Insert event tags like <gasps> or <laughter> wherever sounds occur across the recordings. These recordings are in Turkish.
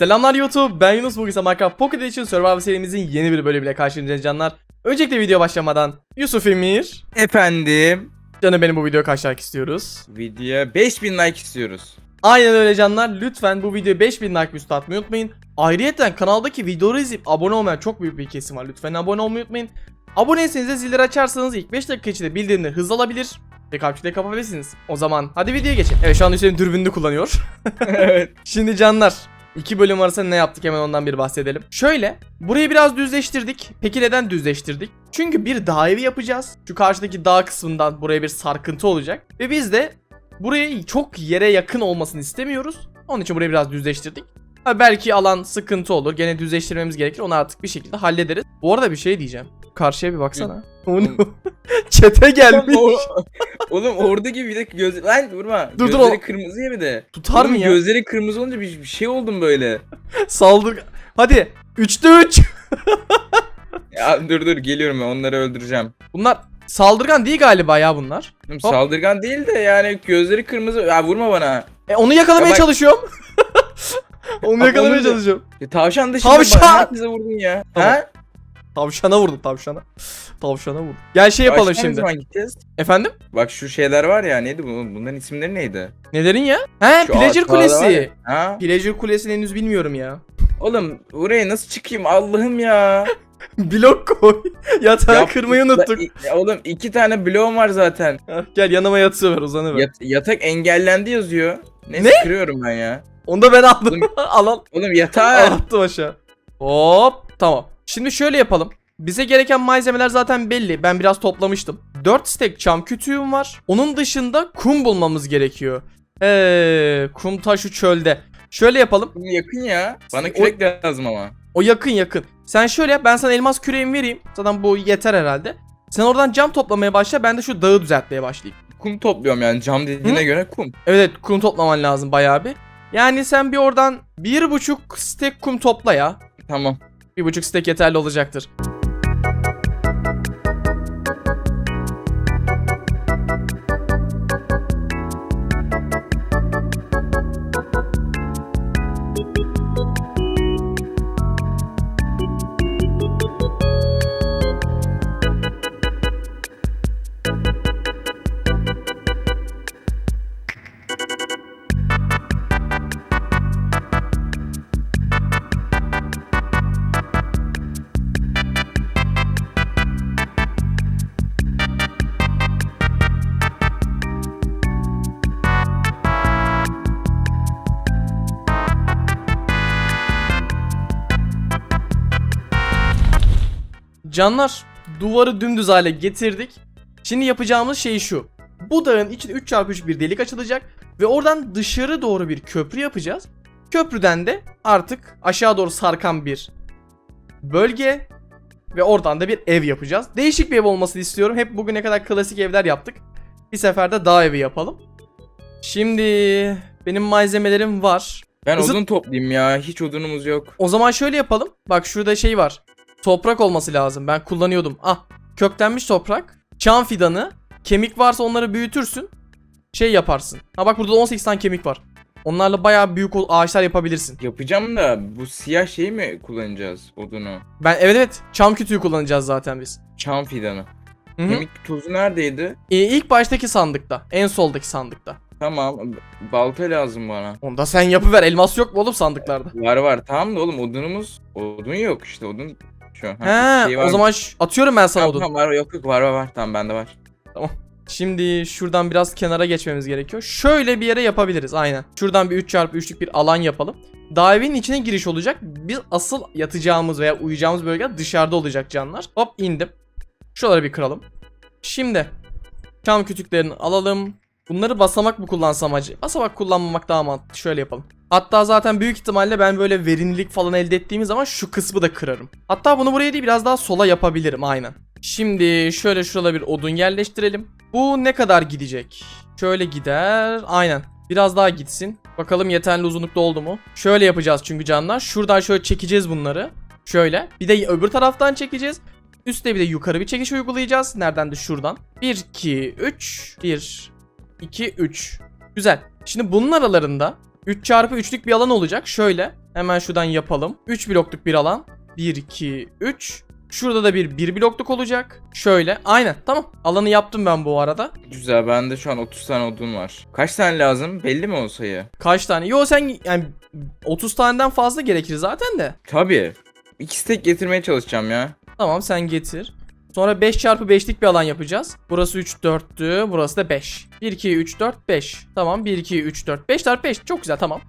Selamlar YouTube, ben Yunus bugün ise Minecraft Pocket Edition Survival serimizin yeni bir bölümüyle karşınızdayız canlar. Öncelikle video başlamadan Yusuf Emir, Efendim canım benim bu videoya kaç like istiyoruz? videoya 5000 like istiyoruz. Aynen öyle canlar, lütfen bu videoya 5000 like üstü atmayı unutmayın. Ayrıyeten kanaldaki videoları izleyip abone olmayan çok büyük bir kesim var, lütfen abone olmayı unutmayın. Aboneyseniz de zilleri açarsanız ilk 5 dakika içinde bildirimleri hızlı alabilir ve kapçıda kapatabilirsiniz. O zaman hadi videoya geçelim. Evet şu an Hüseyin dürbününü kullanıyor. <laughs> evet. Şimdi canlar iki bölüm arasında ne yaptık hemen ondan bir bahsedelim. Şöyle burayı biraz düzleştirdik. Peki neden düzleştirdik? Çünkü bir dağ evi yapacağız. Şu karşıdaki dağ kısmından buraya bir sarkıntı olacak. Ve biz de burayı çok yere yakın olmasını istemiyoruz. Onun için burayı biraz düzleştirdik. Ha, belki alan sıkıntı olur. Gene düzleştirmemiz gerekir. Onu artık bir şekilde hallederiz. Bu arada bir şey diyeceğim. Karşıya bir baksana. <laughs> O ne? <laughs> Çete gelmiş. O- Oğlum oradaki bir de göz... Lan vurma. Dur, dur, gözleri o- kırmızı ya bir de. Tutar mı ya? Gözleri kırmızı olunca bir, bir şey oldum böyle. <laughs> Saldır. Hadi. 3'te 3. Ya dur dur geliyorum ben onları öldüreceğim. Bunlar saldırgan değil galiba ya bunlar. Oğlum, Saldırgan değil de yani gözleri kırmızı. Ya vurma bana. E onu yakalamaya Ya bak- çalışıyorum. onu yakalamaya onu çalışıyorum. Ya, tavşan dışında Tavşan! bana vurdun ya. Tamam. Ha? Tavşana vurdum tavşana. Tavşana vurdum. Gel şey yapalım Aşağı ne şimdi. zaman gideceğiz? Efendim? Bak şu şeyler var ya neydi bu? Bunların isimleri neydi? Nelerin ya? He Şu Pleasure aşağıda var Kulesi. ya. Ha? Pleasure Kulesi'ni henüz bilmiyorum ya. Oğlum oraya nasıl çıkayım Allah'ım ya. <laughs> Blok koy. <laughs> Yatağı Ya, kırmayı unuttuk. Ya oğlum iki tane bloğum var zaten. Gel yanıma yatıver uzanıver. Yat- yatak engellendi yazıyor. Neyse Ne? kırıyorum ben ya. Onu da ben aldım. Oğlum- <laughs> al al. Oğlum yatağı. Attım aşağı. Hop tamam. Şimdi şöyle yapalım. Bize gereken malzemeler zaten belli. Ben biraz toplamıştım. 4 stack çam kütüğüm var. Onun dışında kum bulmamız gerekiyor. Eee kum taşı çölde. Şöyle yapalım. Yakın ya. Bana kürek lazım ama. O yakın yakın. Sen şöyle yap ben sana elmas küreğimi vereyim. Zaten bu yeter herhalde. Sen oradan cam toplamaya başla ben de şu dağı düzeltmeye başlayayım. Kum topluyorum yani cam dediğine Hı? göre kum. Evet kum toplaman lazım bayağı bir. Yani sen bir oradan bir buçuk stack kum topla ya. Tamam. Bir buçuk stack yeterli olacaktır. Canlar duvarı dümdüz hale getirdik. Şimdi yapacağımız şey şu. Bu dağın içine 3x3 bir delik açılacak ve oradan dışarı doğru bir köprü yapacağız. Köprüden de artık aşağı doğru sarkan bir bölge ve oradan da bir ev yapacağız. Değişik bir ev olmasını istiyorum. Hep bugüne kadar klasik evler yaptık. Bir seferde dağ evi yapalım. Şimdi benim malzemelerim var. Ben Kızım- odun toplayayım ya. Hiç odunumuz yok. O zaman şöyle yapalım. Bak şurada şey var. Toprak olması lazım. Ben kullanıyordum. Ah köklenmiş toprak. Çam fidanı. Kemik varsa onları büyütürsün. Şey yaparsın. Ha bak burada 18 tane kemik var. Onlarla bayağı büyük ağaçlar yapabilirsin. Yapacağım da bu siyah şeyi mi kullanacağız odunu? Ben evet evet çam kütüğü kullanacağız zaten biz. Çam fidanı. Hı hı. Kemik tozu neredeydi? Ee, ilk baştaki sandıkta. En soldaki sandıkta. Tamam. Balta lazım bana. Onu da sen yapıver. Elmas yok mu oğlum sandıklarda? Var var. Tamam da oğlum odunumuz. Odun yok işte odun. Şu an. He şey o mı? zaman atıyorum ben sana Tamam, odun. tamam, var yok yok var var var. Tamam bende var. Şimdi şuradan biraz kenara geçmemiz gerekiyor. Şöyle bir yere yapabiliriz aynen. Şuradan bir 3x3'lük bir alan yapalım. Daha evin içine giriş olacak. Biz asıl yatacağımız veya uyuyacağımız bölge dışarıda olacak canlar. Hop indim. Şuraları bir kıralım. Şimdi çam kütüklerini alalım. Bunları basamak mı kullansam acı? Basamak kullanmamak daha mantıklı. Şöyle yapalım. Hatta zaten büyük ihtimalle ben böyle verimlilik falan elde ettiğim zaman şu kısmı da kırarım. Hatta bunu buraya değil biraz daha sola yapabilirim aynen. Şimdi şöyle şurada bir odun yerleştirelim. Bu ne kadar gidecek? Şöyle gider. Aynen. Biraz daha gitsin. Bakalım yeterli uzunlukta oldu mu? Şöyle yapacağız çünkü canlar. Şuradan şöyle çekeceğiz bunları. Şöyle. Bir de öbür taraftan çekeceğiz. Üste bir de yukarı bir çekiş uygulayacağız. Nereden de şuradan. 1, 2, 3. 1, 2, 3. Güzel. Şimdi bunun aralarında 3 çarpı 3'lük bir alan olacak. Şöyle. Hemen şuradan yapalım. 3 blokluk bir alan. 1, 2, 3. Şurada da bir 1 blokluk olacak. Şöyle. Aynen. Tamam. Alanı yaptım ben bu arada. Güzel bende şu an 30 tane odun var. Kaç tane lazım? Belli mi o sayı? Kaç tane? Yo sen yani 30 taneden fazla gerekir zaten de. Tabii. İki stek getirmeye çalışacağım ya. Tamam sen getir. Sonra 5 çarpı 5'lik bir alan yapacağız. Burası 3 4'tü. Burası da 5. 1 2 3 4 5. Tamam 1 2 3 4 5 çarpı 5. Çok güzel tamam.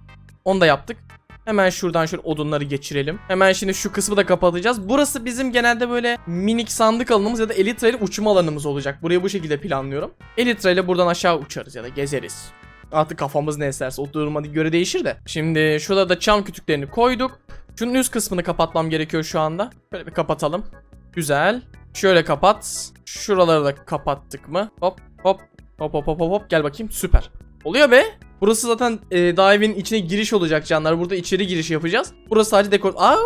Onu da yaptık. Hemen şuradan şöyle odunları geçirelim. Hemen şimdi şu kısmı da kapatacağız. Burası bizim genelde böyle minik sandık alanımız ya da elitre ile uçma alanımız olacak. Burayı bu şekilde planlıyorum. Elitre ile buradan aşağı uçarız ya da gezeriz. Artık kafamız ne eserse o duruma göre değişir de. Şimdi şurada da çam kütüklerini koyduk. Şunun üst kısmını kapatmam gerekiyor şu anda. Böyle bir kapatalım. Güzel. Şöyle kapat. Şuraları da kapattık mı? Hop hop hop hop hop hop hop gel bakayım. Süper. Oluyor be. Burası zaten e, daha evin içine giriş olacak canlar. Burada içeri giriş yapacağız. Burası sadece dekor. Au!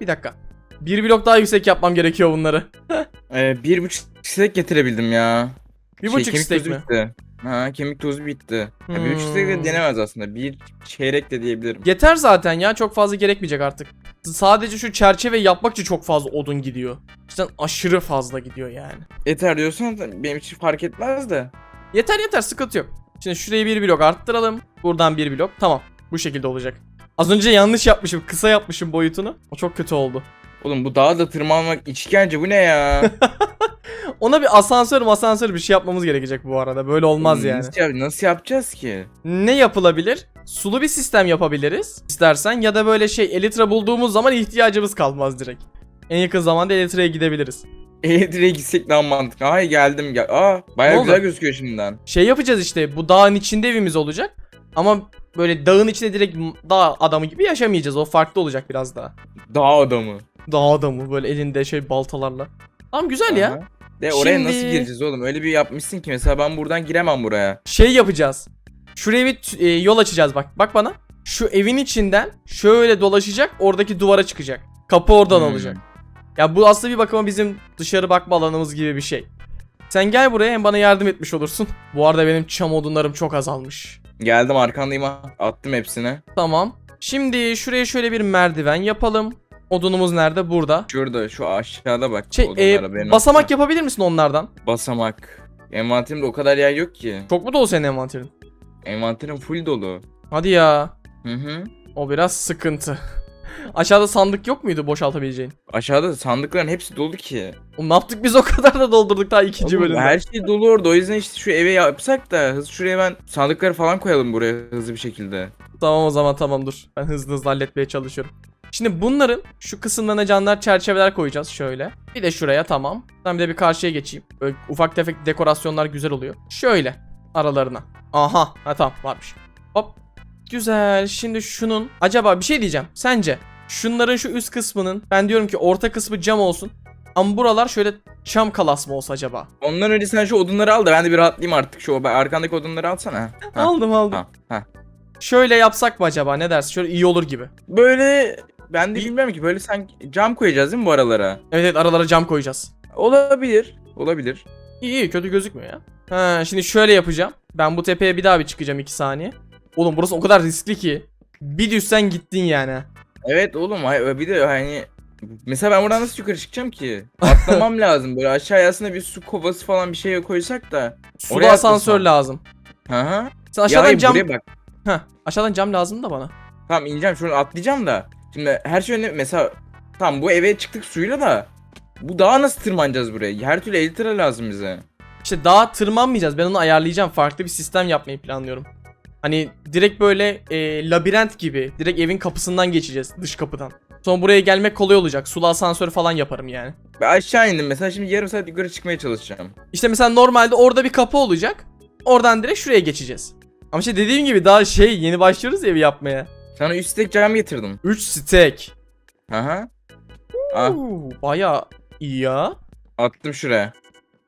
Bir dakika. Bir blok daha yüksek yapmam gerekiyor bunları. Ee, <laughs> bir buçuk stek getirebildim ya. Bir Şey, buçuk tozu mi? bitti. Ha kemik tozu bitti. Ya, bir buçuk stek Hmm. de denemez aslında. Bir çeyrek de diyebilirim. Yeter zaten ya. Çok fazla gerekmeyecek artık. Sadece şu çerçeve yapmak için çok fazla odun gidiyor. İşte aşırı fazla gidiyor yani. Yeter diyorsan da benim için fark etmez de. Yeter yeter sıkıntı yok. Şimdi şurayı bir blok arttıralım. Buradan bir blok. Tamam. Bu şekilde olacak. Az önce yanlış yapmışım. Kısa yapmışım boyutunu. O çok kötü oldu. Oğlum bu dağa da tırmanmak işkence bu ne ya? <laughs> Ona bir asansör asansör bir şey yapmamız gerekecek bu arada. Böyle olmaz Oğlum, yani. Nasıl, yap- nasıl yapacağız ki? Ne yapılabilir? Sulu bir sistem yapabiliriz istersen ya da böyle şey elitre bulduğumuz zaman ihtiyacımız kalmaz direkt. En yakın zamanda elitreye gidebiliriz. <laughs> Eğdir'e gitsek daha mantıklı. Ay geldim gel. Aa Ne bayağı oldu? güzel gözüküyor şimdiden. Şey yapacağız işte bu dağın içinde evimiz olacak. Ama böyle dağın içinde direkt dağ adamı gibi yaşamayacağız. O farklı olacak biraz daha. Dağ adamı. Dağ adamı böyle elinde şey baltalarla. Tamam güzel ya. Aha. De oraya Şimdi- nasıl gireceğiz oğlum? Öyle bir yapmışsın ki mesela ben buradan giremem buraya. Şey yapacağız. Şuraya bir t- e, yol açacağız bak. Bak bana. Şu evin içinden şöyle dolaşacak. Oradaki duvara çıkacak. Kapı oradan Hmm. olacak. Ya bu aslında bir bakıma bizim dışarı bakma alanımız gibi bir şey. Sen gel buraya hem bana yardım etmiş olursun. Bu arada benim çam odunlarım çok azalmış. Geldim arkandayım ha. Attım hepsine. Tamam. Şimdi şuraya şöyle bir merdiven yapalım. Odunumuz nerede? Burada. Şurada şu aşağıda bak. Şey, odunlara, e, basamak atla. yapabilir misin onlardan? Basamak. Envanterimde o kadar yer yok ki. Çok mu dolu senin envanterin? Envanterim full dolu. Hadi ya. Hı hı. O biraz sıkıntı. <laughs> Aşağıda sandık yok muydu boşaltabileceğin? Aşağıda sandıkların hepsi dolu ki. Oğlum ne yaptık biz o <laughs> kadar da doldurduk daha ikinci Oğlum, bölümde. Her şey dolu orada. O yüzden işte şu eve yapsak da hızlı şuraya ben sandıkları falan koyalım buraya hızlı bir şekilde. Tamam o zaman tamam dur. Ben hızlı hızlı halletmeye çalışıyorum. Şimdi bunların şu kısımlarına canlar çerçeveler koyacağız şöyle. Bir de şuraya tamam. Ben bir de bir karşıya geçeyim. Böyle ufak tefek dekorasyonlar güzel oluyor. Şöyle aralarına. Aha. Ha tamam varmış. Hop. Güzel. Şimdi şunun acaba bir şey diyeceğim. Sence şunların şu üst kısmının ben diyorum ki orta kısmı cam olsun. Ama buralar şöyle çam kalas mı olsa acaba? Ondan önce sen şu odunları al da ben de bir rahatlayayım artık. Şu arkandaki odunları alsana. Ha. Aldım aldım. Ha. Ha. Şöyle yapsak mı acaba? Ne dersin? Şöyle iyi olur gibi. Böyle ben de bilmiyorum ki böyle sanki cam koyacağız değil mi bu aralara? Evet evet aralara cam koyacağız. Olabilir. Olabilir. İyi iyi kötü gözükmüyor ya. Ha şimdi şöyle yapacağım. Ben bu tepeye bir daha bir çıkacağım 2 saniye. Oğlum burası o kadar riskli ki. Bir düşsen gittin yani. Evet oğlum hay- bir de hani mesela ben buradan nasıl yukarı çıkacağım ki? Atlamam <laughs> lazım böyle aşağıya aslında bir su kovası falan bir şey koysak da. Suda Oraya asansör atlasam. lazım. Hı hı. Sen Ya aşağıdan hayır, cam... buraya bak. Heh, aşağıdan cam lazım da bana. Tamam ineceğim şunu atlayacağım da. Şimdi her şey önüne mesela tamam bu eve çıktık suyla da bu dağa nasıl tırmanacağız buraya? Her türlü 50 lira lazım bize. İşte daha tırmanmayacağız. Ben onu ayarlayacağım. Farklı bir sistem yapmayı planlıyorum. Hani direkt böyle e, labirent gibi. Direkt evin kapısından geçeceğiz. Dış kapıdan. Sonra buraya gelmek kolay olacak. Sulu asansör falan yaparım yani. Ben aşağı indim mesela şimdi yarım saat yukarı çıkmaya çalışacağım. İşte mesela normalde orada bir kapı olacak. Oradan direkt şuraya geçeceğiz. Ama işte dediğim gibi daha şey yeni başlıyoruz evi yapmaya. Sana üst tek cam getirdim. 3 stack. Hı. Ah, Baya iyi ya. attım şuraya.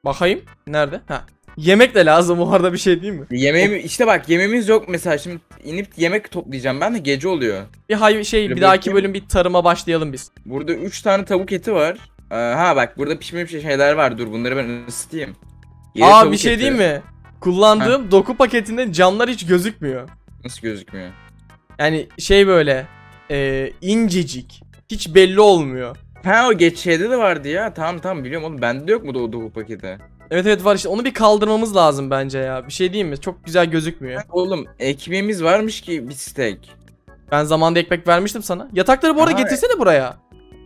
Bakayım. Nerede? Ha. Yemek de lazım o arada bir şey değil mi? Yemeğimi işte bak yemeğimiz yok mesela şimdi inip yemek toplayacağım ben de gece oluyor. Bir hay şey bir Bir dahaki bakayım. bölüm bir tarıma başlayalım biz. Burada 3 tane tavuk eti var. Ee, ha bak burada pişmemiş şeyler var. Dur bunları ben ısıtayım. Yedi Aa tavuk bir şey eti. diyeyim mi? Kullandığım doku paketinde camlar hiç gözükmüyor. Nasıl gözükmüyor? Yani şey böyle e, incecik. Hiç belli olmuyor. Ha o geç şeyde de vardı ya. Tamam tamam biliyorum oğlum. Bende yok mu da o doğu paketi? Evet evet var işte onu bir kaldırmamız lazım bence ya. Bir şey diyeyim mi? Çok güzel gözükmüyor. Oğlum ekmeğimiz varmış ki bir steak. Ben zamanında ekmek vermiştim sana. Yatakları bu arada Aha. getirsene buraya.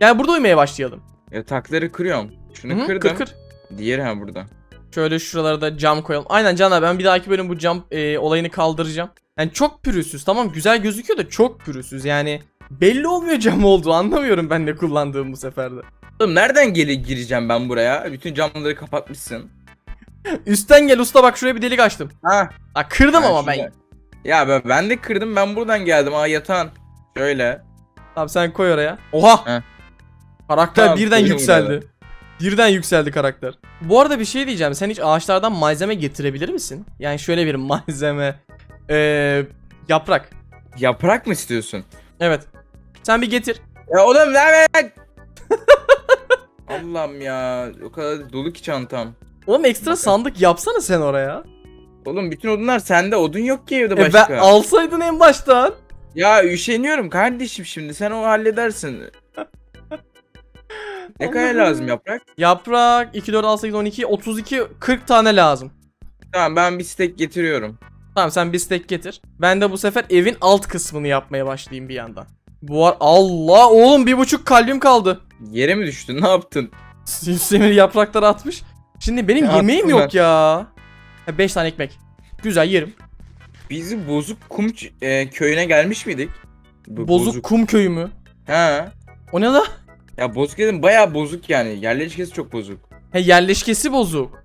Yani burada uyumaya başlayalım. Yatakları kırıyorum. Şunu Hı, kırdım. Kır kır. Diğeri ha burada. Şöyle şuralara da cam koyalım. Aynen Can abi ben bir dahaki bölüm bu cam e, olayını kaldıracağım. Yani çok pürüzsüz tamam güzel gözüküyor da çok pürüzsüz yani. Belli olmuyor <laughs> cam olduğu anlamıyorum ben ne kullandığım bu seferde. Oğlum nereden geri gireceğim ben buraya? Bütün camları kapatmışsın. <laughs> Üstten gel usta bak şuraya bir delik açtım. Ha. Ha kırdım ha, ama ben. şurada. Ya ben, ben de kırdım ben buradan geldim. Aa yatağın. Şöyle. Tamam sen koy oraya. Oha! Heh. Karakter Tamam, birden yükseldi. Birden yükseldi karakter. Bu arada bir şey diyeceğim. Sen hiç ağaçlardan malzeme getirebilir misin? Yani şöyle bir <laughs> malzeme. Ee, yaprak. Yaprak mı istiyorsun? Evet. Sen bir getir. Ya oğlum ver ver. <laughs> Allah'ım ya. O kadar dolu ki çantam. Oğlum ekstra sandık yapsana sen oraya. Oğlum bütün odunlar sende. Odun yok ki evde E başka. ben alsaydın en baştan. Ya üşeniyorum kardeşim şimdi. Sen o halledersin. <laughs> ne kadar Allah'ım. lazım yaprak? Yaprak 2 4 6 8 12 32 40 tane lazım. Tamam ben bir steak getiriyorum. Tamam sen bir stack getir. Ben de bu sefer evin alt kısmını yapmaya başlayayım bir yandan. Bu var Allah oğlum bir buçuk kalbim kaldı. Yere mi düştün? Ne yaptın? Demir yaprakları atmış. Şimdi benim Ne yemeğim yok ya. 5 tane ekmek. Güzel yerim. Biz bozuk kum e, köyüne gelmiş miydik? Bu- Bozuk, kum köyü mü? Ha. O ne la? Ya bozuk dedim bayağı bozuk yani. Yerleşkesi çok bozuk. He yerleşkesi bozuk.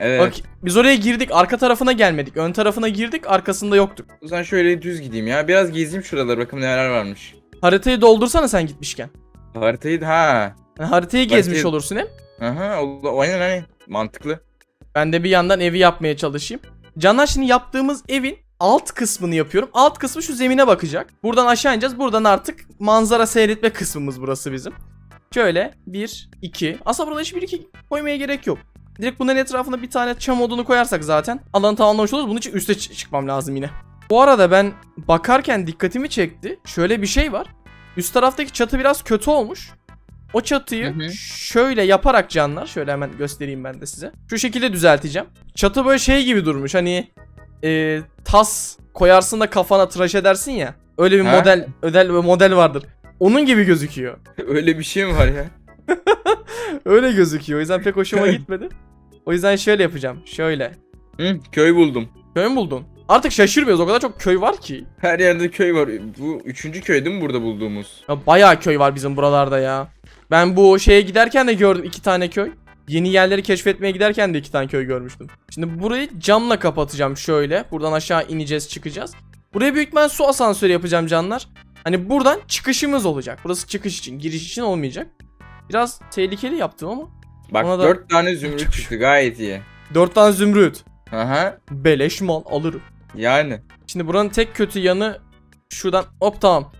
Evet. Bak biz oraya girdik arka tarafına gelmedik. Ön tarafına girdik arkasında yoktuk. O zaman şöyle düz gideyim ya. Biraz gezeyim şuraları bakın neler varmış. Haritayı doldursana sen gitmişken. Haritayı ha. Yani haritayı gezmiş Haritayı- olursun hem. Aha o- aynen aynen. Mantıklı. Ben de bir yandan evi yapmaya çalışayım. Canlar şimdi yaptığımız evin alt kısmını yapıyorum. Alt kısmı şu zemine bakacak. Buradan aşağı ineceğiz. Buradan artık manzara seyretme kısmımız burası bizim. Şöyle 1, 2. Aslında burada hiç 1, 2 koymaya gerek yok. Direkt bunların etrafına bir tane çam odunu koyarsak zaten alanı tamamlamış oluruz. Bunun için üste çı- çıkmam lazım yine. Bu arada ben bakarken dikkatimi çekti. Şöyle bir şey var. Üst taraftaki çatı biraz kötü olmuş. O çatıyı Hı hı. şöyle yaparak canlar şöyle hemen göstereyim ben de size. Şu şekilde düzelteceğim. Çatı böyle şey gibi durmuş hani e, tas koyarsın da kafana tıraş edersin ya. Öyle bir Ha? model bir model vardır. Onun gibi gözüküyor. <laughs> Öyle bir şey mi var ya? <laughs> <laughs> Öyle gözüküyor. O yüzden pek hoşuma gitmedi. O yüzden şöyle yapacağım. Şöyle. Hı, köy buldum. Köy mü buldun? Artık şaşırmıyoruz. O kadar çok köy var ki. Her yerde köy var. Bu üçüncü köy değil mi burada bulduğumuz? Ya bayağı köy var bizim buralarda ya. Ben bu şeye giderken de gördüm iki tane köy. Yeni yerleri keşfetmeye giderken de iki tane köy görmüştüm. Şimdi burayı camla kapatacağım şöyle. Buradan aşağı ineceğiz çıkacağız. Buraya büyük ihtimal su asansörü yapacağım canlar. Hani buradan çıkışımız olacak. Burası çıkış için, giriş için olmayacak. Biraz tehlikeli yaptım ama. Bak Ona da- tane zümrüt çıktı gayet iyi. Dört tane zümrüt. Aha. Beleş mal alırım. Yani. Şimdi buranın tek kötü yanı şuradan hop tamam.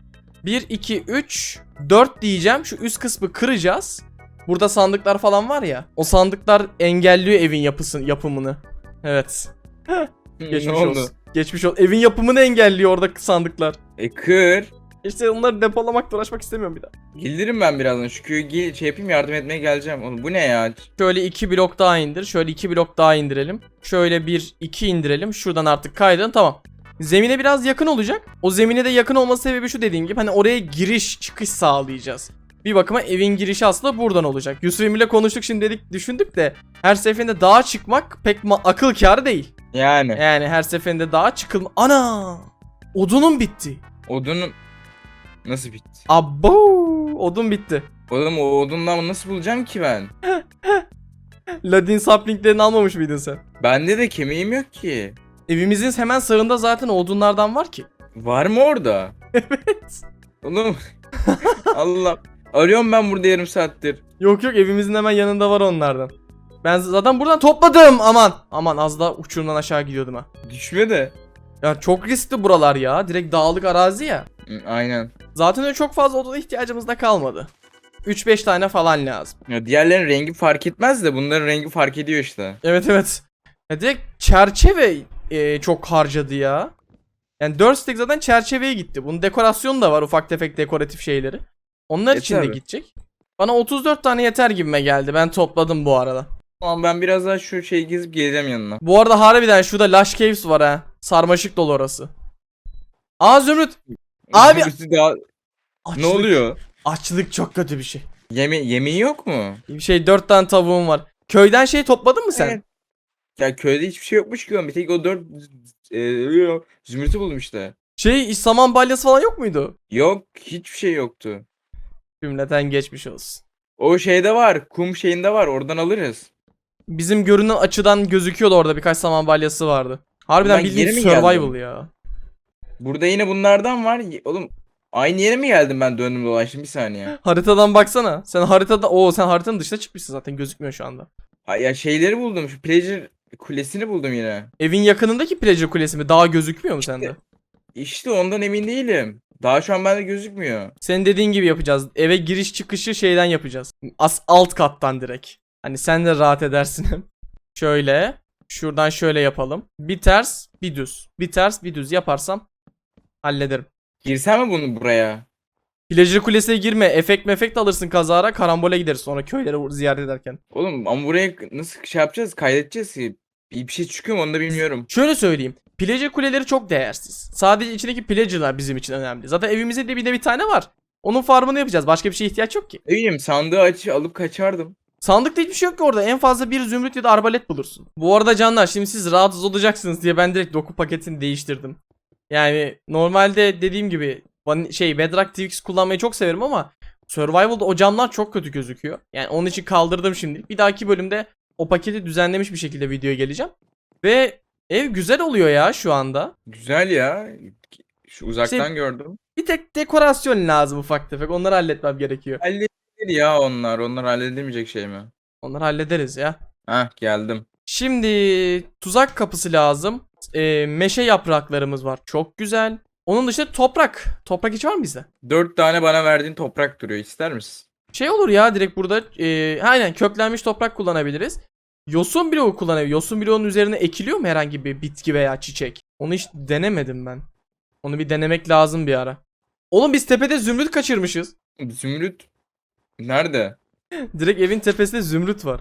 1, 2, 3, 4 diyeceğim. Şu üst kısmı kıracağız. Burada sandıklar falan var ya. O sandıklar engelliyor evin yapısını, yapımını. Evet. <laughs> Geçmiş olsun. Geçmiş olsun. Evin yapımını engelliyor orada sandıklar. E kır. İşte onları depolamakla uğraşmak istemiyorum bir daha. Gelirim ben birazdan. Şu köyü gel- şey yapayım yardım etmeye geleceğim. Oğlum bu ne ya? Şöyle iki blok daha indir. Şöyle iki blok daha indirelim. Şöyle bir iki indirelim. Şuradan artık kaydın. Tamam. Zemine biraz yakın olacak. O zemine de yakın olması sebebi şu dediğim gibi. Hani oraya giriş çıkış sağlayacağız. Bir bakıma evin girişi aslında buradan olacak. Yusuf Emir'le konuştuk şimdi dedik düşündük de her seferinde dağa çıkmak pek ma- akıl kârı değil. Yani. Yani her seferinde dağa çıkılma... Ana! Odunum bitti. Odunun nasıl bitti? Abo! Odun bitti. Oğlum o odundan nasıl bulacağım ki ben? <laughs> Ladin saplinglerini almamış mıydın sen? Bende de kemiğim yok ki. Evimizin hemen sağında zaten odunlardan var ki. Var mı orada? <laughs> Evet. Oğlum. <laughs> Allah. Arıyorum ben burada yarım saattir. Yok yok evimizin hemen yanında var onlardan. Ben zaten buradan topladım aman. Aman az daha uçurumdan aşağı gidiyordum ha. Düşme de. Ya çok riskli buralar ya. Direkt dağlık arazi ya. Aynen. Zaten öyle çok fazla oduna ihtiyacımız da kalmadı. 3-5 tane falan lazım. Ya diğerlerin rengi fark etmez de bunların rengi fark ediyor işte. Evet evet. Ya direkt çerçeve e, çok harcadı ya. Yani 4 stack zaten çerçeveye gitti. Bunun dekorasyonu da var ufak tefek dekoratif şeyleri. Onlar E, için de gidecek. Bana 34 tane yeter gibime geldi. Ben topladım bu arada. Tamam ben biraz daha şu şeyi gezip geleceğim yanına. Bu arada harbiden şurada Lush Caves var ha. Sarmaşık dolu orası. Aa Zümrüt. Abi- Birisi daha... Açlık, Ne oluyor? Açlık çok kötü bir şey. Yeme yemeği yok mu? Bir şey 4 tane tavuğum var. Köyden şey topladın mı sen? Evet. Ya köyde hiçbir şey yokmuş ki. Bir tek o dört e, zümrütü buldum işte. Şey saman balyası falan yok muydu? Yok hiçbir şey yoktu. Cümleten geçmiş olsun. O şeyde var. Kum şeyinde var. Oradan alırız. Bizim görünen açıdan gözüküyordu orada birkaç saman balyası vardı. Harbiden Ben bildiğin mi survival geldim? ya. Burada yine bunlardan var. Oğlum aynı yere mi geldim ben döndüm dolaştım bir saniye. <gasps> Haritadan baksana. Sen haritada o sen haritanın dışına çıkmışsın zaten gözükmüyor şu anda. Ha, ya şeyleri buldum. Şu Pleasure kulesini buldum yine. Evin yakınındaki Pleasure Kulesi mi? Daha gözükmüyor mu sende? İşte ondan emin değilim. Daha şu an bende gözükmüyor. Senin dediğin gibi yapacağız. Eve giriş çıkışı şeyden yapacağız. As alt kattan direkt. Hani sen de rahat edersin. <laughs> Şöyle. Şuradan şöyle yapalım. Bir ters, bir düz. Bir ters, bir düz yaparsam hallederim. Girsem mi bunu buraya? Pleasure Kulesi'ne girme. Efekt mefekt alırsın kazara. Karambole gideriz sonra köyleri ziyaret ederken. Oğlum ama buraya nasıl şey yapacağız? Kaydedeceğiz ki. Bir şey çıkıyor mu onu da bilmiyorum. Şöyle söyleyeyim. Pleasure kuleleri çok değersiz. Sadece içindeki pleasure'lar bizim için önemli. Zaten evimizde de bir de bir tane var. Onun farmını yapacağız. Başka bir şeye ihtiyaç yok ki. Ne bileyim sandığı aç alıp kaçardım. Sandıkta hiçbir şey yok ki orada. En fazla bir zümrüt ya da arbalet bulursun. Bu arada canlar şimdi siz rahatsız olacaksınız diye ben direkt doku paketini değiştirdim. Yani normalde dediğim gibi şey Bedrock TX kullanmayı çok severim ama Survival'da o camlar çok kötü gözüküyor. Yani onun için kaldırdım şimdi. Bir dahaki bölümde o paketi düzenlemiş bir şekilde videoya geleceğim. Ve ev güzel oluyor ya şu anda. Güzel ya. Şu uzaktan Şey- gördüm. Bir tek dekorasyon lazım ufak tefek. Onları halletmem gerekiyor. Halledilir ya onlar. Onlar halledilmeyecek şey mi? Onları hallederiz ya. Hah geldim. Şimdi tuzak kapısı lazım. Ee, meşe yapraklarımız var. Çok güzel. Onun dışında toprak. Toprak hiç var mı bizde? Dört tane bana verdiğin toprak duruyor. İster misin? Şey olur ya direkt burada e, aynen köklenmiş toprak kullanabiliriz. Yosun bloğu kullanabiliriz. Yosun bloğunun üzerine ekiliyor mu herhangi bir bitki veya çiçek? Onu hiç denemedim ben. Onu bir denemek lazım bir ara. Oğlum biz tepede zümrüt kaçırmışız. Zümrüt. Nerede? Direkt evin tepesinde zümrüt var.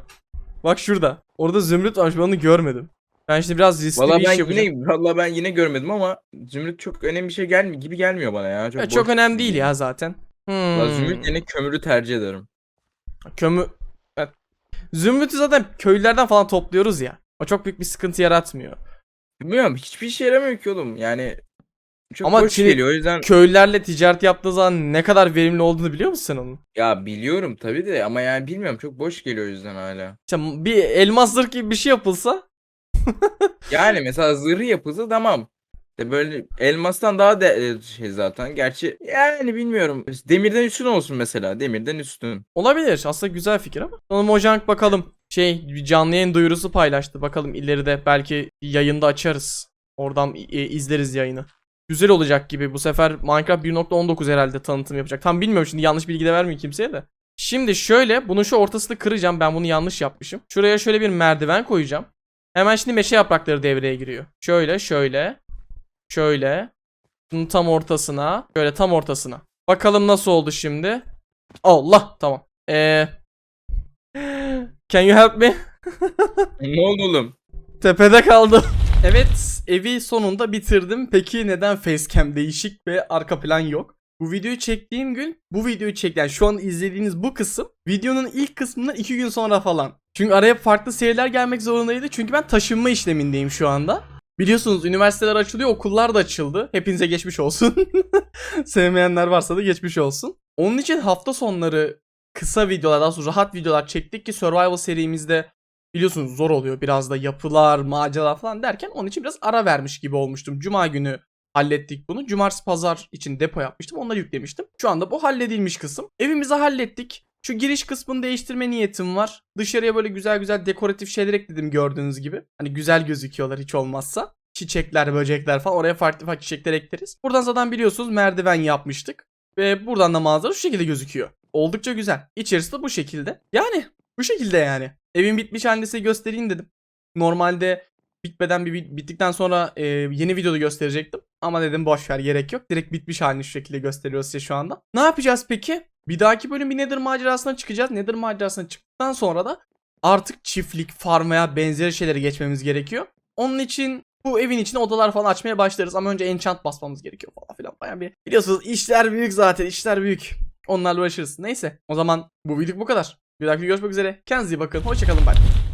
Bak şurada. Orada zümrüt varmış ben onu görmedim. Ben şimdi biraz riskli Valla bir iş ben yapacağım. yine valla ben yine görmedim ama zümrüt çok önemli bir şey gelmiyor gibi gelmiyor bana ya. Çok, Ya çok önemli değil geliyor. ya zaten. Valla Hmm. zümrüt yerine kömürü tercih ederim. Kömür... Evet. Zümrüt'ü zaten köylülerden falan topluyoruz ya. O çok büyük bir sıkıntı yaratmıyor. Bilmiyorum hiçbir işe yaramıyor ki oğlum. Yani çok Ama boş şimdi- geliyor o yüzden. Köylülerle ticaret yaptığı zaman ne kadar verimli olduğunu biliyor musun sen onun? Ya biliyorum tabii de ama yani bilmiyorum çok boş geliyor o yüzden hala. İşte bir elmas zırh gibi bir şey yapılsa <laughs> Yani mesela zırhı yapılsa tamam. De böyle elmastan daha de şey zaten. Gerçi yani bilmiyorum. Demirden üstün olsun mesela. Demirden üstün. olabilir. Aslında güzel fikir ama. Sonra Mojang bakalım. Şey bir canlı yayın duyurusu paylaştı. Bakalım ileride belki yayında açarız. Oradan e, izleriz yayını. Güzel olacak gibi. Bu sefer Minecraft 1.19 herhalde tanıtım yapacak. Tam bilmiyorum şimdi yanlış bilgi de vermeyeyim kimseye de. Şimdi şöyle bunun şu ortasını kıracağım. Ben bunu yanlış yapmışım. Şuraya şöyle bir merdiven koyacağım. Hemen şimdi meşe yaprakları devreye giriyor. Şöyle şöyle. Şöyle. Bunun tam ortasına. Şöyle tam ortasına. Bakalım nasıl oldu şimdi. Allah tamam. Eee. <gasps> Can you help me? <laughs> Ne oldu oğlum? Tepede kaldım. Evet evi sonunda bitirdim. Peki neden facecam değişik ve arka plan yok? Bu videoyu çektiğim gün bu videoyu çek yani şu an izlediğiniz bu kısım videonun ilk kısmından 2 gün sonra falan. Çünkü araya farklı seriler gelmek zorundaydı. Çünkü ben taşınma işlemindeyim şu anda. Biliyorsunuz üniversiteler açılıyor, okullar da açıldı. Hepinize geçmiş olsun. <laughs> Sevmeyenler varsa da geçmiş olsun. Onun için hafta sonları kısa videolar, daha sonra rahat videolar çektik ki Survival serimizde biliyorsunuz zor oluyor. Biraz da yapılar, maceralar falan derken onun için biraz ara vermiş gibi olmuştum. Cuma günü hallettik bunu. Cumartesi pazar için depo yapmıştım. Onları yüklemiştim. Şu anda bu halledilmiş kısım. Evimizi hallettik. Şu giriş kısmını değiştirme niyetim var. Dışarıya böyle güzel güzel dekoratif şeyler ekledim gördüğünüz gibi. Hani güzel gözüküyorlar hiç olmazsa. Çiçekler, böcekler falan oraya farklı farklı çiçekler ekleriz. Buradan zaten biliyorsunuz merdiven yapmıştık. Ve buradan da manzara şu şekilde gözüküyor. Oldukça güzel. İçerisi de bu şekilde. Yani bu şekilde yani. Evin bitmiş halini size göstereyim dedim. Normalde bitmeden bir bit- bittikten sonra e, yeni videoda gösterecektim. Ama dedim boş ver gerek yok. Direkt bitmiş halini şu şekilde gösteriyoruz size şu anda. Ne yapacağız peki? Bir dahaki bölüm bir Nether macerasına çıkacağız. Nether macerasına çıktıktan sonra da artık çiftlik, farm veya benzeri şeylere geçmemiz gerekiyor. Onun için bu evin içine odalar falan açmaya başlarız ama önce enchant basmamız gerekiyor falan filan. Bayağı bir biliyorsunuz işler büyük zaten işler büyük. Onlarla uğraşırız. Neyse o zaman bu videoluk bu kadar. Bir dahaki görüşmek üzere. Kendinize iyi bakın. Hoşçakalın. Bye.